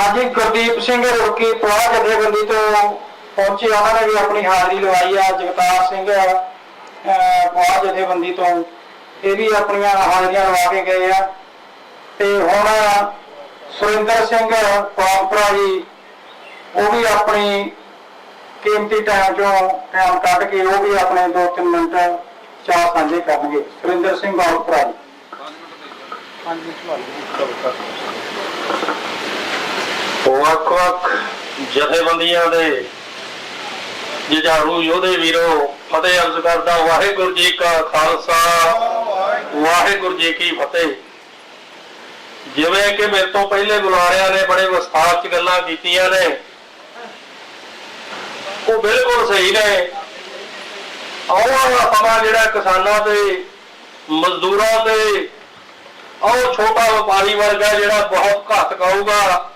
ਹਾਂਜੀ, ਗੁਰਦੀਪ ਸਿੰਘ ਰੁਕੀ ਪਵਾ ਜਥੇਬੰਦੀ ਤੋਂ ਪਹੁੰਚੇ। ਉਹਨਾਂ ਨੇ ਵੀ ਆਪਣੀ ਹਾਜ਼ਰੀ ਲਵਾਈ ਆ। ਜਗਤਾਰ ਸਿੰਘ ਪਵਾ ਜਥੇਬੰਦੀ ਤੋਂ ਇਹ ਵੀ ਆਪਣੀਆਂ ਹਾਜ਼ਰੀਆਂ ਲਵਾ ਕੇ ਗਏ ਆ। ਤੇ ਹੁਣ ਸੁਰਿੰਦਰ ਸਿੰਘ ਪਵਾਪਰਾ ਜੀ, ਉਹ ਵੀ ਆਪਣੀ ਕੀਮਤੀ ਟਾਈਮ ਚੋਂ ਟਾਈਮ ਕੱਢ ਕੇ ਉਹ ਵੀ ਆਪਣੇ 2-3 ਮਿੰਟ ਚਾਹ ਸਾਂਝੇ ਕਰਨਗੇ। ਸੁਰਿੰਦਰ ਸਿੰਘ ਪਵਾਪਰਾ ਜੀ। ਵੱਖ-ਵੱਖ ਜਥੇਬੰਦੀਆਂ ਦੇ ਜੁਝਾਰੂ ਯੋਧੇ ਵੀਰੋ, ਫਤਿਹ ਅਰਜ਼ ਕਰਦਾ ਵਾਹਿਗੁਰੂ ਜੀ ਕਾ ਖਾਲਸਾ, ਵਾਹਿਗੁਰੂ ਜੀ ਕੀ ਫਤਿਹ। ਜਿਵੇਂ ਕਿ ਮੇਰੇ ਤੋਂ ਪਹਿਲੇ ਬੁਲਾਰਿਆਂ ਨੇ ਬੜੇ ਵਿਸਥਾਰ ਚ ਗੱਲਾਂ ਕੀਤੀਆਂ ਨੇ, ਉਹ ਬਿਲਕੁਲ ਸਹੀ ਨੇ। ਆਉਣ ਵਾਲਾ ਸਮਾਂ ਜਿਹੜਾ ਕਿਸਾਨਾਂ ਤੇ, ਮਜ਼ਦੂਰਾਂ ਤੇ ਉਹ ਛੋਟਾ ਵਪਾਰੀ ਵਰਗਾ ਹੈ ਜਿਹੜਾ ਬਹੁਤ ਘਾਤਕ ਆਊਗਾ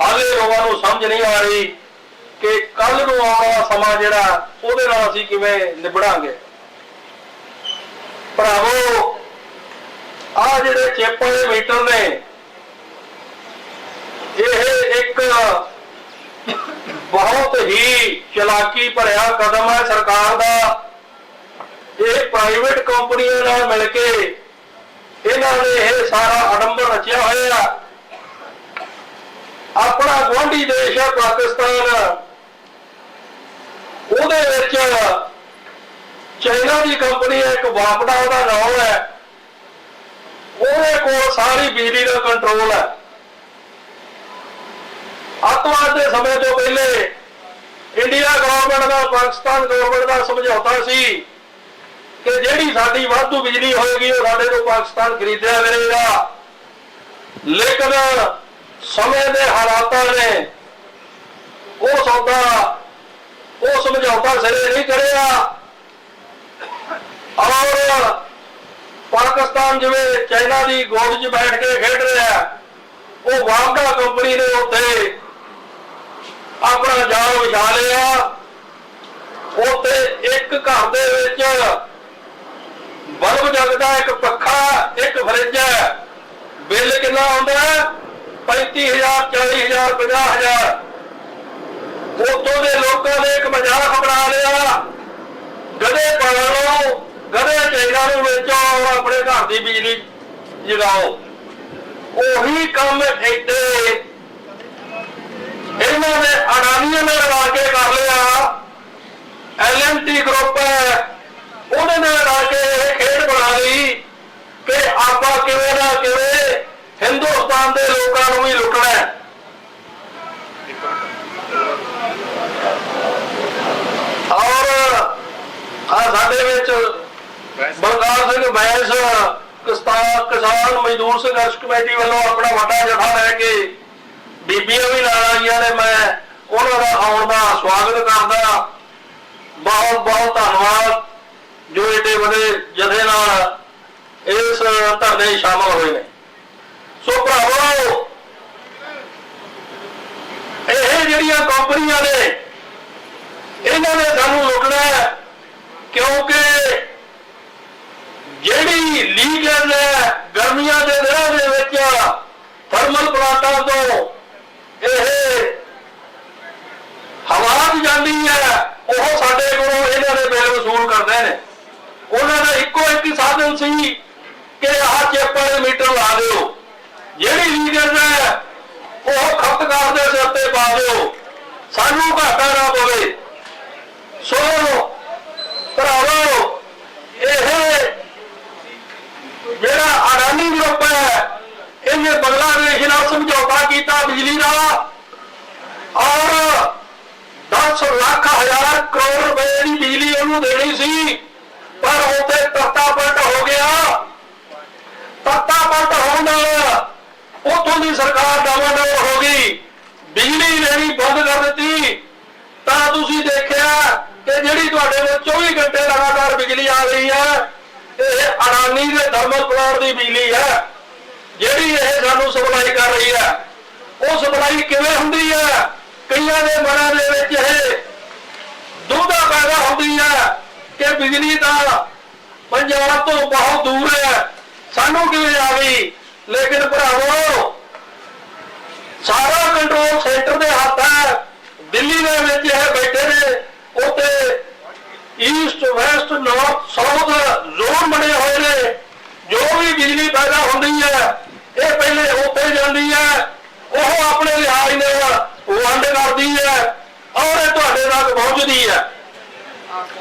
ਹਾਲੇ ਲੋਕਾਂ ਨੂੰ ਸਮਝ ਨਹੀਂ ਆ ਰਹੀ ਕਿ ਕੱਲ ਨੂੰ ਆਉਣ ਵਾਲਾ ਸਮਾਂ ਜਿਹੜਾ, ਉਹਦੇ ਨਾਲ ਅਸੀਂ ਕਿਵੇਂ ਨਿਬੜਾਂਗੇ। ਭਰਾਵੋ ਆ ਜਿਹੜੇ ਚਿੱਪ ਵਾਲੇ ਮੀਟਰ ਨੇ, ਇਹ ਇੱਕ ਬਹੁਤ ਹੀ ਚਲਾਕੀ ਭਰਿਆ ਕਦਮ ਹੈ ਸਰਕਾਰ ਦਾ। ਇਹ ਪ੍ਰਾਈਵੇਟ ਕੰਪਨੀਆਂ ਨਾਲ ਮਿਲ ਕੇ ਇਹਨਾਂ ਨੇ ਇਹ ਸਾਰਾ ਅਡੰਬਰ ਰਚਿਆ ਹੋਇਆ। ਆਪਣਾ ਗੁਆਂਢੀ ਦੇਸ਼ ਹੈ ਪਾਕਿਸਤਾਨ। ਉਹਦੇ ਵਿੱਚ ਚਾਈਨਾ ਦੀ ਕੰਪਨੀ ਹੈ, ਇੱਕ ਵਾਪਡਾ ਉਹਦਾ ਨਾਮ ਹੈ। ਉਹਦੇ ਕੋਲ ਸਾਰੀ ਬਿਜਲੀ ਦਾ ਕੰਟਰੋਲ ਹੈ। ਅੱਤਵਾਦ ਦੇ ਸਮੇਂ ਤੋਂ ਪਹਿਲੇ ਇੰਡੀਆ ਗਵਰਨਮੈਂਟ ਦਾ, ਪਾਕਿਸਤਾਨ ਗਵਰਨਮੈਂਟ ਦਾ ਸਮਝੌਤਾ ਸੀ ਕਿ ਜਿਹੜੀ ਸਾਡੀ ਵਾਧੂ ਬਿਜਲੀ ਹੋਏਗੀ, ਉਹ ਸਾਡੇ ਤੋਂ ਪਾਕਿਸਤਾਨ ਖਰੀਦਿਆ ਕਰੇਗਾ। ਲੇਕਿਨ ਸਮੇਂ ਦੇ ਹਾਲਾਤਾਂ ਨੇ, ਉਹ ਸੌਦਾ, ਉਹ ਸਮਝੌਤਾ ਸਿਰੇ ਨਹੀਂ ਕਰਿਆ ਔਰ ਪਾਕਿਸਤਾਨ ਜਿਵੇਂ ਚਾਈਨਾ ਦੀ ਗੋਦ 'ਚ ਬੈਠ ਕੇ ਖੇਡ ਰਿਹਾ ਉਹ ਵਾਗਡਾ ਕੰਪਨੀ ਨੇ ਉੱਥੇ ਆਪਣਾ ਜਾਲ ਵਿਛਾ ਲਿਆ। ਉੱਥੇ ਇੱਕ ਘਰ ਦੇ ਵਿੱਚ ਬਲਬ ਜਗਦਾ, ਇੱਕ ਪੱਖਾ, ਇੱਕ ਫਰਿੱਜ ਹੈ। ਬਿੱਲ ਕਿੰਨਾ ਆਉਂਦਾ 35000 40000 50000 ਉੱਥੋਂ ਦੇ ਲੋਕਾਂ ਨੇ ਇੱਕ ਮਜ਼ਾਕ ਬਣਾ ਲਿਆ। ਗਧੇ ਪਾਲੋ, ਗਧੇ ਚਾਈਨਾ ਨੂੰ ਵੇਚੋ ਔਰ ਆਪਣੇ ਘਰ ਦੀ ਬਿਜਲੀ ਜਗਾਓ। ਉਹੀ ਕੰਮ ਇੱਥੇ ਇਹਨਾਂ ਨੇ ਅਡਾਨੀਆਂ ਨਾਲ ਰਲਾ ਕੇ ਕਰ ਲਿਆ। ਐਲਐਨਟੀ ਗਰੁੱਪ ਹੈ। ਉਹਨੇ ਨੇ ਰਲਾ ਕੇ ਇਹ ਖੇਡ ਬਣਾ ਲਈ ਕਿ ਆਪਾਂ ਕਿਵੇਂ ਨਾ ਕਿਵੇਂ ਹਿੰਦੁਸਤਾਨ ਦੇ ਲੋਕਾਂ ਨੂੰ ਵੀ ਲੁੱਟਣਾ ਹੈ। ਔਰ ਆ ਸਾਡੇ ਵਿੱਚ ਬਲਕਾਰ ਸਿੰਘ ਬੈਂਸ ਕਿਸਾਨ ਕਿਸਾਨ ਮਜ਼ਦੂਰ ਸੰਘਰਸ਼ ਕਮੇਟੀ ਵੱਲੋਂ ਆਪਣਾ ਵੱਡਾ ਜਥਾ ਲੈ ਕੇ ਬੀਬੀਆਂ ਵੀ ਨਾਲ ਆਈਆਂ ਨੇ ਮੈਂ ਉਹਨਾਂ ਦਾ ਆਉਣ ਦਾ ਸਵਾਗਤ ਕਰਦਾ। ਬਹੁਤ ਬਹੁਤ ਧੰਨਵਾਦ ਜੋ ਏਡੇ ਵੱਡੇ ਜਥੇ ਨਾਲ ਇਸ ਧਰਨੇ ਸ਼ਾਮਲ ਹੋਏ ਨੇ। ਸੋ ਭਰਾਵੋ, ਇਹ ਜਿਹੜੀਆਂ ਕੰਪਨੀਆਂ ਨੇ, ਇਹਨਾਂ ਨੇ ਸਾਨੂੰ ਲੁੱਟਣਾ ਕਿਉਂਕਿ ਜਿਹੜੀ ਲੀਗਲ ਹੈ ਗਰਮੀਆਂ ਦੇ ਦਿਨਾਂ ਦੇ ਵਿੱਚ ਥਰਮਲ ਪਲਾਂਟਾਂ ਤੋਂ ਇਹ ਹਵਾ ਜਾਂਦੀ ਹੈ, ਉਹ ਸਾਡੇ ਕੋਲੋਂ ਇਹਨਾਂ ਦੇ ਬਿੱਲ ਵਸੂਲ ਕਰਦੇ ਨੇ। ਉਹਨਾਂ ਦਾ ਇੱਕੋ ਇੱਕ ਸਾਧਨ ਸੀ ਕਿ ਆਹ ਚਿੱਪ ਮੀਟਰ ਲਾ ਦਿਓ। ਜਿਹੜੀ ਲੀਗਲ ਹੈ ਉਹ ਖਪਤਕਾਰ ਦੇ ਸਿਰ ਤੇ ਪਾ ਦਿਓ। ਸਾਨੂੰ ਘਾਟਾ ਨਾ ਪਵੇ। ਸੋ ਭਰਾਵੋ ਇਹ ਜਿਹੜਾ ਅਡਾਨੀ ਗਰੁੱਪ ਹੈ ਇਹਨੇ ਬੰਗਲਾਦੇਸ਼ ਨਾਲ ਸਮਝੌਤਾ ਕੀਤਾ ਬਿਜਲੀ ਦਾ ਔਰ 10 ਲੱਖ ਹਜ਼ਾਰ ਕਰੋੜ ਰੁਪਏ ਦੀ ਬਿਜਲੀ ਉਹਨੂੰ ਦੇਣੀ ਸੀ ਪਰ ਉੱਥੇ ਤੱਤਾ ਪਲਟ ਹੋ ਗਿਆ ਤੱਤਾ ਪਲਟ ਹੋਣ ਨਾਲ ਉੱਥੋਂ ਦੀ ਸਰਕਾਰ ਡਾਵਾਡੋਲ ਹੋ ਗਈ ਬਿਜਲੀ ਲੈਣੀ ਬੰਦ ਕਰ ਦਿੱਤੀ ਤਾਂ ਤੁਸੀਂ ਦੇਖਿਆ ਕਿ ਜਿਹੜੀ ਤੁਹਾਡੇ ਵਿੱਚ 24 ਘੰਟੇ ਲਗਾਤਾਰ ਬਿਜਲੀ ਆ ਰਹੀ ਹੈ ਇਹ ਅਡਾਨੀ ਦੇ ਥਰਮਲ ਪਲਾਂਟ ਦੀ ਬਿਜਲੀ ਹੈ, ਜਿਹੜੀ ਇਹ ਸਾਨੂੰ ਸਪਲਾਈ ਕਰ ਰਹੀ ਹੈ। ਉਹ ਸਪਲਾਈ ਕਿਵੇਂ ਹੁੰਦੀ ਹੈ? ਕਈਆਂ ਦੇ ਮਨਾਂ ਦੇ ਵਿੱਚ ਇਹ ਦੁਬਦਾ ਪੈਦਾ ਹੁੰਦੀ ਹੈ ਕਿ ਬਿਜਲੀ ਤਾਂ ਪੰਜਾਬ ਤੋਂ ਬਹੁਤ ਦੂਰ ਹੈ। ਸਾਨੂੰ ਕਿਵੇਂ ਆ ਗਈ? ਲੇਕਿਨ ਭਰਾਵੋ, ਸਾਰਾ ਕੁਝ ਦਿੱਲੀ ਦੇ ਵਿੱਚ ਇਹ ਬੈਠੇ ਨੇ। ਉੱਤੇ east west north south zone ਬਣੇ ਹੋਏ ਨੇ ਜੋ ਵੀ ਬਿਜਲੀ ਪੈਦਾ ਹੁੰਦੀ ਹੈ। ਇਹ ਪਹਿਲੇ ਉੱਥੇ ਜਾਂਦੀ ਹੈ। ਉਹ ਆਪਣੇ ਲਿਹਾਜ਼ ਨਾਲ ਵੰਡ ਕਰਦੀ ਹੈ। ਔਰ ਇਹ ਤੁਹਾਡੇ ਤੱਕ ਪਹੁੰਚਦੀ ਹੈ।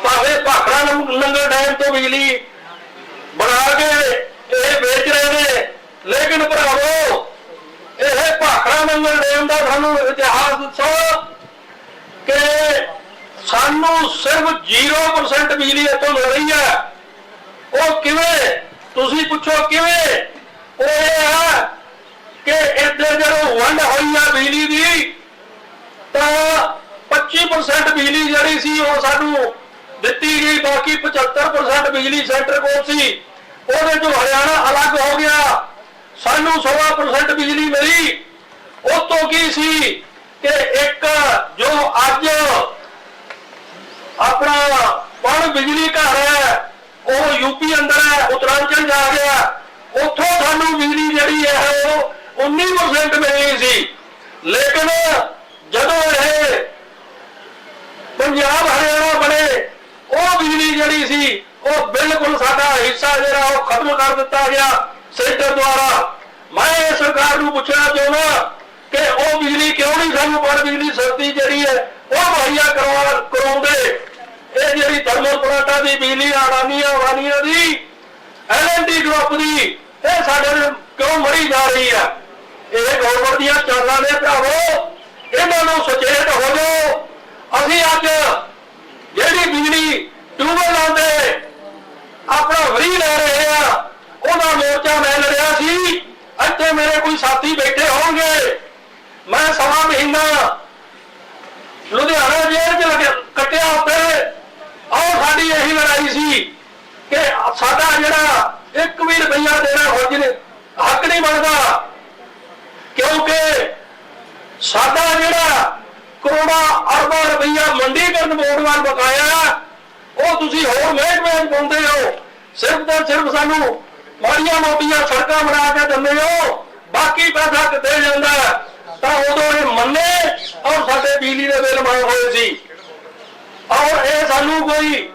ਭਾਵੇਂ ਭਾਖੜਾ ਨੰਗ- ਨੰਗਲ ਡੈਮ ਤੋਂ ਬਿਜਲੀ ਬਣਾ ਕੇ ਇਹ ਵੇਚ ਰਹੇ ਨੇ। ਲੇਕਿਨ ਭਰਾਵੋ, ਇਹ ਭਾਖੜਾ ਨੰਗਲ ਡੈਮ ਦਾ ਸਾਨੂੰ ਇਤਿਹਾਸ ਦੱਸੋ ਕਿ ਸਾਨੂੰ ਸਿਰਫ 0% ਬਿਜਲੀ ਇੱਥੋਂ ਮਿਲ ਰਹੀ ਹੈ। ਉਹ ਕਿਵੇਂ? ਤੁਸੀਂ ਪੁੱਛੋ ਕਿਵੇਂ ਉਹ ਇਹ ਹੈ ਕਿ ਇੱਥੇ ਜਦੋਂ ਵੰਡ ਹੋਈ ਆ ਬਿਜਲੀ ਦੀ ਤਾਂ 25% ਬਿਜਲੀ ਜਿਹੜੀ ਸੀ ਉਹ ਸਾਨੂੰ ਦਿੱਤੀ ਗਈ ਬਾਕੀ 75% ਬਿਜਲੀ ਸੈਂਟਰ ਕੋਲ ਸੀ, ਉਹਦੇ ਚੋਂ ਹਰਿਆਣਾ ਅਲੱਗ ਹੋ ਗਿਆ। ਸਾਨੂੰ 16% ਬਿਜਲੀ ਮਿਲੀ। ਉਹ ਤੋਂ ਕੀ ਸੀ ਕਿ ਇੱਕ ਜੋ ਅੱਜ ਆਪਣਾ ਪਣ ਬਿਜਲੀ ਘਰ ਹੈ, ਉਹ ਯੂਪੀ ਅੰਦਰ ਹੈ, ਉੱਤਰਾਂਚਲ ਜਾ ਗਿਆ ਉੱਥੋਂ ਸਾਨੂੰ ਬਿਜਲੀ ਜਿਹੜੀ ਹੈ, ਉਹ 19% ਮਿਲਣੀ ਸੀ। ਲੇਕਿਨ ਜਦੋਂ ਇਹ ਪੰਜਾਬ ਹਰਿਆਣਾ ਬਣੇ, ਉਹ ਬਿਜਲੀ ਜਿਹੜੀ ਸੀ ਉਹ ਬਿਲਕੁਲ ਸਾਡਾ ਹਿੱਸਾ ਜਿਹੜਾ ਉਹ ਖਤਮ ਕਰ ਦਿੱਤਾ ਗਿਆ ਸੈਂਟਰ ਦੁਆਰਾ। ਮੈਂ ਇਹ ਸਰਕਾਰ ਨੂੰ ਪੁੱਛਣਾ ਚਾਹੁੰਦਾ ਕਿ ਉਹ ਬਿਜਲੀ ਕਿਉਂ ਨਹੀਂ ਸਾਨੂੰ ਪਰ ਬਿਜਲੀ ਸਸਤੀ ਜਿਹੜੀ ਹੈ, ਉਹ ਮੁਹੱਈਆ ਕਰਵਾ, ਕਰਾਉਂਦੇ। ਇਹ ਜਿਹੜੀ ਥਰਮਲ ਪਲਾਂਟਾਂ ਦੀ ਬਿਜਲੀ, ਆੜਾਨੀਆਂ ਵਾਨੀਆਂ ਦੀ ਐਲਐਨਡੀ ਗਰੁੱਪ ਦੀ, ਇਹ ਸਾਡੇ ਕਿਉਂ ਮਰੀ ਜਾ ਰਹੀ ਹੈ ਇਹ ਗਵਰਨਮੈਂਟ ਦੀਆਂ ਚਾਲਾਂ ਨੇ ਭਰਾਵੋ, ਇਹਨਾਂ ਨੂੰ ਸੁਚੇਤ ਹੋ ਜਾਓ। ਅਸੀਂ ਅੱਜ ਜਿਹੜੀ ਬਿਜਲੀ ਟਿਊਬਲ ਲਾਉਂਦੇ ਆਪਣਾ ਵਰੀ ਲੈ ਰਹੇ ਆ। ਉਹਦਾ ਮੋਰਚਾ ਮੈਂ ਲੜਿਆ ਸੀ। ਇੱਥੇ ਮੇਰੇ ਕੋਈ ਸਾਥੀ ਬੈਠੇ ਹੋਣਗੇ। ਮੈਂ ਸਵਾ ਮਹੀਨਾ ਲੁਧਿਆਣਾ ਜੇਲ੍ਹ 'ਚ ਲੱਗਿਆ ਕੱਟਿਆ ਉੱਤੇ ਆਹ ਸਾਡੀ ਇਹੀ ਲੜਾਈ ਸੀ ਕਿ ਸਾਡਾ ਜਿਹੜਾ ਇੱਕ ਵੀ ਰੁਪਈਆ ਦੇਣਾ ਫਰਜ਼ ਨੇ, ਹੱਕ ਨਹੀਂ ਬਣਦਾ। ਕਿਉਂਕਿ ਸਾਡਾ ਜਿਹੜਾ ਕਰੋੜਾਂ ਅਰਬਾਂ ਰੁਪਈਆ ਮੰਡੀਕਰਨ ਬੋਰਡ ਵੱਲ ਬਕਾਇਆ ਉਹ ਤੁਸੀਂ ਹੋਰ ਮਹਿਕਮੇ ਪਾਉਂਦੇ ਹੋ। ਸਿਰਫ ਤੇ ਸਿਰਫ ਸਾਨੂੰ ਮਾੜੀਆਂ ਮੋਟੀਆਂ ਸੜਕਾਂ ਬਣਾ ਕੇ ਦਿੰਦੇ ਹੋ। ਬਾਕੀ ਪੈਸਾ ਕਿੱਥੇ ਜਾਂਦਾ? ਤਾਂ ਉਦੋਂ ਇਹ ਮੰਨੇ ਔਰ ਸਾਡੇ ਬਿਜਲੀ ਦੇ ਬਿੱਲ ਮਾਫ ਹੋਏ ਸੀ। ਔਰ ਇਹ ਸਾਨੂੰ ਕੋਈ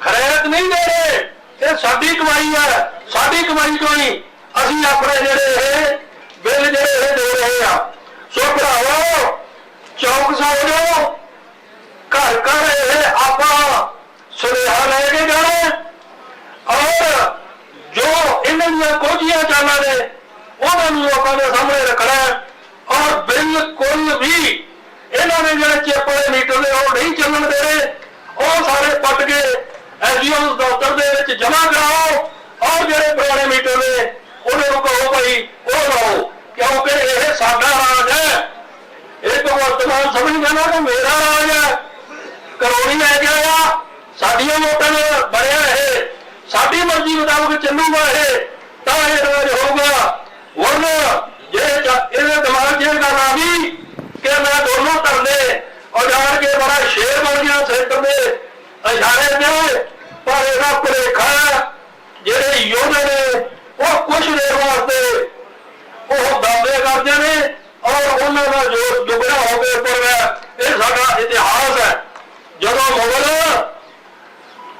ਖਰੇਤ ਨਹੀਂ ਦੇ ਰਹੇ। ਇਹ ਸਾਡੀ ਕਮਾਈ ਹੈ ਸਾਡੀ ਕਮਾਈ ਤੋਂ ਹੀ ਅਸੀਂ ਆਪਣੇ ਜਿਹੜੇ ਇਹ ਬਿੱਲ ਜਿਹੜੇ ਇਹ ਦੇ ਰਹੇ ਆ। ਸੋ ਭਰਾਵੋ, ਚੌਕਸ ਹੋ ਜਾਓ। ਘਰ ਘਰ ਇਹ ਆਪਾਂ ਸੁਨੇਹਾ ਲੈ ਕੇ ਜਾਣਾ ਔਰ ਜੋ ਇਹਨਾਂ ਦੀਆਂ ਕੋਝੀਆਂ ਚਾਲਾਂ ਨੇ, ਉਹਨਾਂ ਨੂੰ ਲੋਕਾਂ ਦੇ ਸਾਹਮਣੇ ਰੱਖਣਾ ਔਰ ਬਿਲਕੁਲ ਵੀ ਇਹਨਾਂ ਨੇ ਜਿਹੜੇ ਚਿੱਪ ਮੀਟਰ ਨੇ, ਉਹ ਨਹੀਂ ਚੱਲਣ ਦੇ ਰਹੇ। ਉਹ ਸਾਰੇ ਪੱਟ ਕੇ ਐਸਡੀਓ ਦਫ਼ਤਰ ਦੇ ਵਿੱਚ ਜਮ੍ਹਾਂ ਕਰਾਓ। ਔਰ ਜਿਹੜੇ ਪੁਰਾਣੇ ਮੀਟਰ ਨੇ ਉਹਨਾਂ ਨੂੰ ਕਹੋ ਭਾਈ, ਉਹ ਲਾਓ। ਕਿਉਂਕਿ ਇਹ ਸਾਡਾ ਰਾਜ ਹੈ। ਇਹ ਭਗਵੰਤ ਮਾਨ ਸਮਝਦਾ ਜਾਣਾ ਕਿ ਮੇਰਾ ਰਾਜ ਹੈ। ਕਰੋੜੀ ਲੈ ਕੇ ਆਇਆ ਸਾਡੀਆਂ ਵੋਟਾਂ ਨਾਲ ਬਣਿਆ ਇਹ। ਸਾਡੀ ਮਰਜ਼ੀ ਮੁਤਾਬਕ ਚੱਲੂਗਾ ਇਹ। ਤਾਂ ਇਹ ਰਾਜ ਹੋਊਗਾ। ਵਰਨਾ ਜੇ ਇਹਦੇ ਦਿਮਾਗ 'ਚ ਇਹ ਗੱਲ ਆ ਗਈ ਕਿ ਮੈਂ ਦੋਨੋਂ ਧਰਨੇ ਉਜਾੜ ਕੇ ਬੜਾ ਸ਼ੇਰ ਬਣ ਗਿਆ ਸੈਂਟਰ ਦੇ ਇਸ਼ਾਰੇ ਤੇ, ਪਰ ਇਹਦਾ ਭੁਲੇਖਾ ਜਿਹੜੇ ਯੋਧੇ ਨੇ, ਉਹ ਕੁਛ ਦੇਰ ਵਾਸਤੇ ਉਹ ਦਾਅਵੇ ਕਰਦੇ ਨੇ ਔਰ ਉਹਨਾਂ ਦਾ ਜੋਰ ਦੁਗਣਾ ਹੋ ਕੇ ਉੱਪਰ ਹੈ। ਇਹ ਸਾਡਾ ਇਤਿਹਾਸ ਹੈ। ਜਦੋਂ ਮੁਗਲ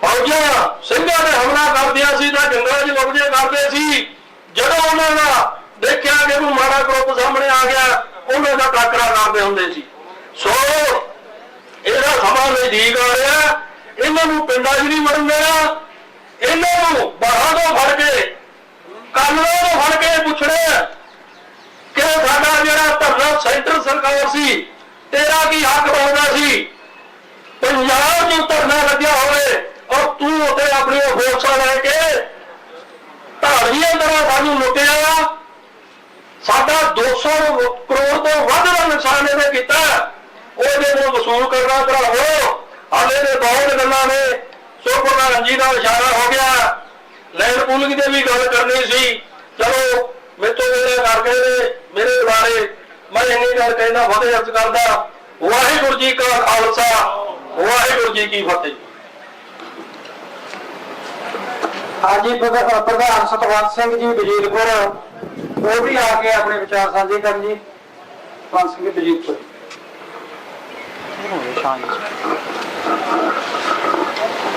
ਫੌਜਾਂ ਸਿੰਘਾਂ ਨੇ ਹਮਲਾ ਕਰਦਿਆਂ ਸੀ ਤਾਂ ਜੰਗਲਾਂ 'ਚ ਲੁਕਦੇ ਕਰਦੇ ਸੀ। ਜਦੋਂ ਉਹਨਾਂ ਦਾ ਦੇਖਿਆ ਕਿ ਕੋਈ ਮਾੜਾ ਗਰੁੱਪ ਸਾਹਮਣੇ ਆ ਗਿਆ, ਉਹਨਾਂ ਦਾ ਟਾਕਰਾ ਕਰਦੇ ਹੁੰਦੇ ਸੀ। ਸੋ ਇਹਦਾ ਸਮਾਂ ਨਜ਼ਦੀਕ ਆ ਰਿਹਾ। ਇਹਨਾਂ ਨੂੰ ਪਿੰਡਾਂ 'ਚ ਨਹੀਂ ਵੜਨ ਦੇਣਾ। ਇਹਨਾਂ ਨੂੰ ਬਾਹਰ ਤੋਂ ਫੜ ਕੇ, ਕਾਨੂੰਨਾਂ ਨੂੰ ਫੜ ਕੇ ਪੁੱਛਣਾ ਕਿ ਸਾਡਾ ਜਿਹੜਾ ਧਰਨਾ ਸੈਂਟਰ ਸਰਕਾਰ ਸੀ, ਤੇਰਾ ਕੀ ਹੱਕ ਬਣਦਾ ਸੀ? ਪੰਜਾਬ ਨੂੰ ਧਰਨਾ ਲੱਗਿਆ ਹੋਵੇ ਤੂੰ ਉੱਥੇ ਆਪਣੀਆਂ ਫੋਰਸਾਂ ਲੈ ਕੇ ਧਾੜੀਆਂ ਤਰ੍ਹਾਂ ਸਾਨੂੰ ਲੁੱਟਿਆ। ਸਾਡਾ 200 ਕਰੋੜ ਤੋਂ ਵੱਧ ਦਾ ਨੁਕਸਾਨ ਇਹਨੇ ਕੀਤਾ। ਉਹਦੇ ਨੂੰ ਵਸੂਲ ਕਰਨਾ ਭਰਾਵੋ ਹਾਲੇ ਦੇ ਬਹੁਤ ਗੱਲਾਂ ਨੇ। ਸੋ ਪ੍ਰਧਾਨ ਜੀ ਦਾ ਇਸ਼ਾਰਾ ਹੋ ਗਿਆ। ਲੈਂਡ ਪੂਲਿੰਗ ਦੀ ਵੀ ਗੱਲ ਕਰਨੀ ਸੀ। ਚਲੋ ਮੇਰੇ ਤੋਂ ਮੇਰੇ ਕਰਕੇ ਨੇ ਮੇਰੇ ਬਾਰੇ ਮੈਂ ਇੰਨੀ ਗੱਲ ਕਹਿਣਾ ਫਤਿਹ ਅਰਜ਼ ਕਰਦਾ। ਵਾਹਿਗੁਰੂ ਜੀ ਕਾ ਖਾਲਸਾ, ਵਾਹਿਗੁਰੂ ਜੀ ਕੀ ਫਤਿਹ। ਹਾਂਜੀ ਪ੍ਰਧ- ਪ੍ਰਧਾਨ ਸਤਵੰਤ ਸਿੰਘ ਜੀ ਵਜੀਰਪੁਰ ਉਹ ਵੀ ਆ ਕੇ ਆਪਣੇ ਵਿਚਾਰ ਸਾਂਝੇ ਕਰਨ ਜੀ। ਸਤਵੰਤ ਸਿੰਘ ਵਜੀਰਪੁਰ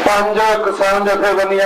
ਪੰਜ ਕਿਸਾਨ ਜਥੇਬੰਦੀਆਂ